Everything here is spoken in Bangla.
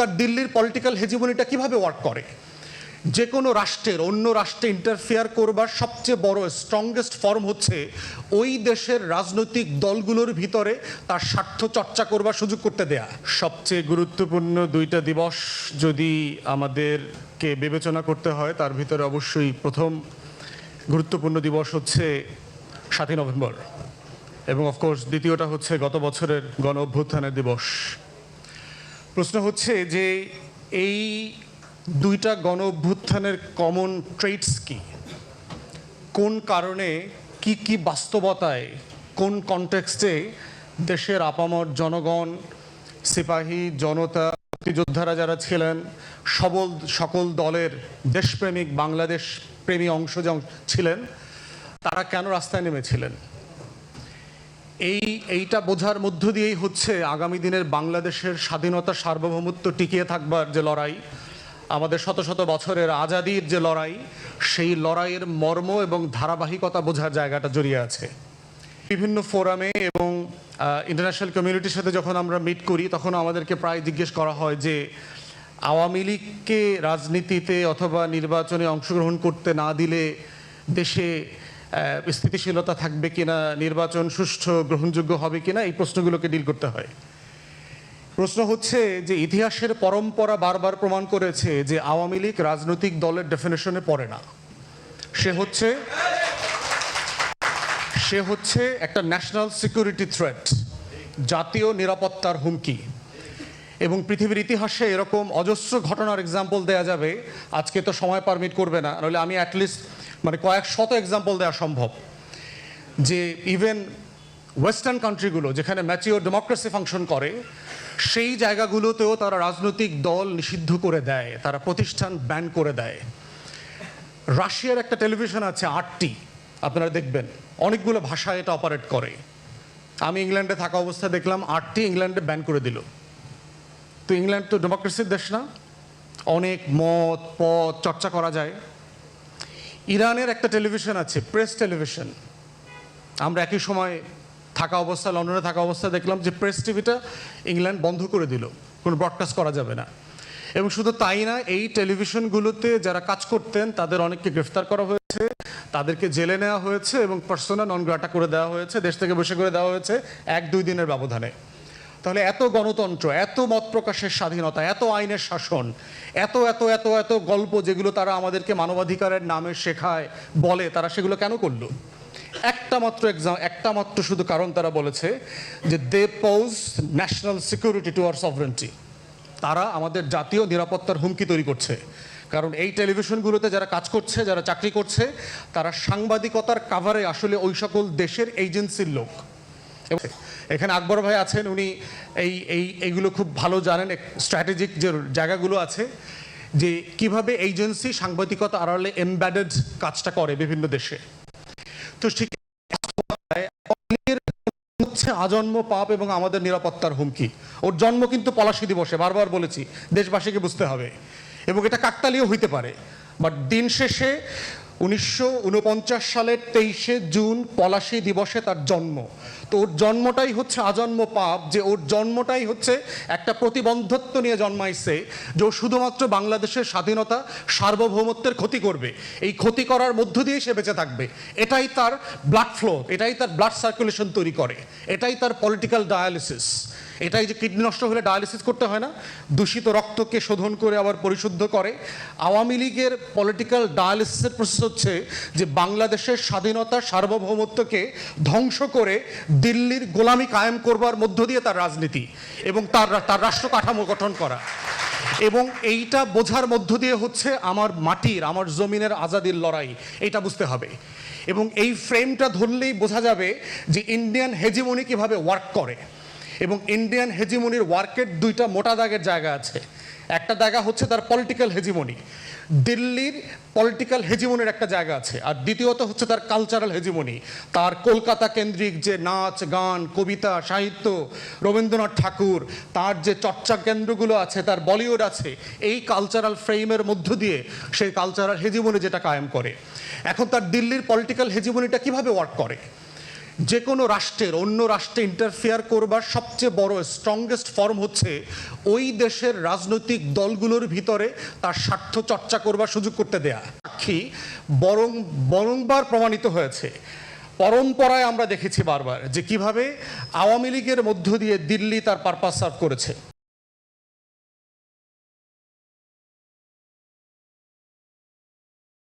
তার দিল্লির পলিটিক্যাল হেজিমনিটা কীভাবে ওয়ার্ক করে? যে কোনো রাষ্ট্রের, অন্য রাষ্ট্রে ইন্টারফেয়ার করবার সবচেয়ে বড় স্ট্রংগেস্ট ফর্ম হচ্ছে ওই দেশের রাজনৈতিক দলগুলোর ভিতরে তার স্বার্থ চর্চা করবার সুযোগ করতে দেয়া। সবচেয়ে গুরুত্বপূর্ণ দুইটা দিবস যদি আমাদেরকে বিবেচনা করতে হয়, তার ভিতরে অবশ্যই প্রথম গুরুত্বপূর্ণ দিবস হচ্ছে সাতই নভেম্বর। এবং অফকোর্স দ্বিতীয়টা হচ্ছে গত বছরের গণ অভ্যুত্থানের দিবস। প্রশ্ন হচ্ছে যে এই দুইটা গণ অভ্যুত্থানের কমন ট্রেটস কি? কোন কারণে, কি কি বাস্তবতায়, কোন কনটেক্সটে দেশের আপামর জনগণ, সিপাহী জনতা, মুক্তিযোদ্ধারা যারা ছিলেন, সবল, সকল দলের দেশপ্রেমিক বাংলাদেশ প্রেমী অংশ ছিলেন, তারা কেন রাস্তায় নেমেছিলেন? এই, এইটা বোঝার মধ্য দিয়েই হচ্ছে আগামী দিনের বাংলাদেশের স্বাধীনতা সার্বভৌমত্ব টিকিয়ে থাকবার যে লড়াই, আমাদের শত শত বছরের আজাদির যে লড়াই, সেই লড়াইয়ের মর্ম এবং ধারাবাহিকতা বোঝার জায়গাটা জড়িয়ে আছে। বিভিন্ন ফোরামে এবং ইন্টারন্যাশনাল কমিউনিটির সাথে যখন আমরা মিট করি, তখন আমাদেরকে প্রায় জিজ্ঞেস করা হয় যে, আওয়ামী লীগকে রাজনীতিতে অথবা নির্বাচনে অংশগ্রহণ করতে না দিলে দেশে স্থিতিশীলতা থাকবে কিনা, নির্বাচন সুষ্ঠু, গ্রহণযোগ্য হবে কিনা, এই প্রশ্নগুলোকে ডিল করতে হয়। প্রশ্ন হচ্ছে যে ইতিহাসের পরম্পরা বারবার প্রমাণ করেছে যে আওয়ামী লীগ রাজনৈতিক দলের ডেফিনেশনে পড়ে না। সে হচ্ছে সে হচ্ছে একটা ন্যাশনাল সিকিউরিটি থ্রেট, জাতীয় নিরাপত্তার হুমকি। এবং পৃথিবীর ইতিহাসে এরকম অজস্র ঘটনার এক্সাম্পল দেয়া যাবে। আজকে তো সময় পারমিট করবে না, নাহলে আমি অ্যাটলিস্ট মানে কয়েক শত এক্সাম্পল দেওয়া সম্ভব, যে ইভেন ওয়েস্টার্ন কান্ট্রিগুলো যেখানে ম্যাচিওর ডেমোক্রেসি ফাংশন করে, সেই জায়গাগুলোতেও তারা রাজনৈতিক দল নিষিদ্ধ করে দেয়, তারা প্রতিষ্ঠান ব্যান করে দেয়। রাশিয়ার একটা টেলিভিশন আছে আটটি, আপনারা দেখবেন, অনেকগুলো ভাষায় এটা অপারেট করে। আমি ইংল্যান্ডে থাকা অবস্থায় দেখলাম আটটি ইংল্যান্ডে ব্যান করে দিল। তো ইংল্যান্ড তো ডেমোক্রেসির দেশ না, অনেক মত, পথ চর্চা করা যায়। ইরানের একটা টেলিভিশন আছে, প্রেস টেলিভিশন। আমরা একই সময় থাকা অবস্থা লন্ডনে থাকা অবস্থায় দেখলাম যে প্রেস টিভিটা ইংল্যান্ড বন্ধ করে দিল। কোনো ব্রডকাস্ট করা যাবে না। এবং শুধু তাই না, এই টেলিভিশনগুলোতে যারা কাজ করতেন, তাদের অনেককে গ্রেফতার করা হয়েছে, তাদেরকে জেলে নেওয়া হয়েছে এবং পার্সোনা নন গ্রাটা করে দেওয়া হয়েছে, দেশ থেকে বসে করে দেওয়া হয়েছে এক দুই দিনের ব্যবধানে। তাহলে এত গণতন্ত্র, এত মত প্রকাশের স্বাধীনতা, এত আইনের শাসন, এত এত এত এত গল্প যেগুলো তারা আমাদেরকে মানবাধিকারের নামে শেখায়, বলে, তারা সেগুলো কেন করল? একটা মাত্র এক্সাম একটা মাত্র শুধু কারণ তারা বলেছে যে they pose national security to our sovereignty তারা আমাদের জাতীয় নিরাপত্তার হুমকি তৈরি করছে। কারণ এই টেলিভিশনগুলোতে যারা কাজ করছে, যারা চাকরি করছে, তারা সাংবাদিকতার কাভারে আসলে ওই সকল দেশের এজেন্সির লোক। এখানে আকবর ভাই আছেন, উনি এই এই, এইগুলো খুব ভালো জানেন স্ট্র্যাটেজিক যে জায়গাগুলো আছে, যে কীভাবে এজেন্সি সাংবাদিকতা আড়ালে এমব্যাডেড কাজটা করে বিভিন্ন দেশে। তো হচ্ছে আজন্ম পাপ এবং আমাদের নিরাপত্তার হুমকি। ওর জন্ম কিন্তু পলাশী দিবসে, বারবার বলেছি, দেশবাসীকে বুঝতে হবে। এবং এটা কাকতালীয় হইতে পারে। বাট দিন শেষে উনিশশো উনপঞ্চাশ সালের তেইশে জুন পলাশী দিবসে তার জন্ম। তো ওর জন্মটাই হচ্ছে আজন্ম পাপ, যে ওর জন্মটাই হচ্ছে একটা প্রতিবন্ধত্ব নিয়ে জন্মাইছে, যে ও শুধুমাত্র বাংলাদেশের স্বাধীনতা, সার্বভৌমত্বের ক্ষতি করবে। এই ক্ষতি করার মধ্য দিয়েই সে বেঁচে থাকবে। এটাই তার ব্লাড ফ্লো এটাই তার ব্লাড সার্কুলেশন তৈরি করে। এটাই তার পলিটিক্যাল ডায়ালিসিস এটাই যে কিডনি নষ্ট হলে ডায়ালিসিস করতে হয় না, দূষিত রক্তকে শোধন করে আবার পরিশুদ্ধ করে। আওয়ামী লীগের পলিটিক্যাল ডায়ালিসিসের প্রসেস হচ্ছে যে বাংলাদেশের স্বাধীনতা সার্বভৌমত্বকে ধ্বংস করে দিল্লির গোলামি কায়েম করবার মধ্য দিয়ে তার রাজনীতি এবং তার তার রাষ্ট্র কাঠামো গঠন করা। এবং এইটা বোঝার মধ্য দিয়ে হচ্ছে আমার মাটির, আমার জমিনের আজাদির লড়াই এটা বুঝতে হবে। এবং এই ফ্রেমটা ধরলেই বোঝা যাবে যে ইন্ডিয়ান হেজিমনি কীভাবে ওয়ার্ক করে। এবং ইন্ডিয়ান হেজিমনির ওয়ার্কের দুইটা মোটা দাগের জায়গা আছে। একটা জায়গা হচ্ছে তার পলিটিক্যাল হেজিমনি দিল্লির পলিটিক্যাল হেজিমনির একটা জায়গা আছে। আর দ্বিতীয়ত হচ্ছে তার কালচারাল হেজিমনি তার কলকাতা কেন্দ্রিক যে নাচ, গান, কবিতা, সাহিত্য, রবীন্দ্রনাথ ঠাকুর, তার যে চর্চা কেন্দ্রগুলো আছে, তার বলিউড আছে, এই কালচারাল ফ্রেমের মধ্য দিয়ে সেই কালচারাল হেজিমনি যেটা কায়েম করে। এখন তার দিল্লির পলিটিক্যাল হেজিমনিটা কীভাবে ওয়ার্ক করে? যে কোনো রাষ্ট্রের, অন্য রাষ্ট্রে ইন্টারফেয়ার করবার সবচেয়ে বড় স্ট্রংগেস্ট ফর্ম হচ্ছে ওই দেশের রাজনৈতিক দলগুলোর ভিতরে তার স্বার্থ চর্চা করবার সুযোগ করতে দেয়া। সাক্ষী বরং, বরংবার প্রমাণিত হয়েছে। পরম্পরায় আমরা দেখেছি বারবার যে কীভাবে আওয়ামী লীগের মধ্য দিয়ে দিল্লি তার পারপাস সার্ভ করেছে।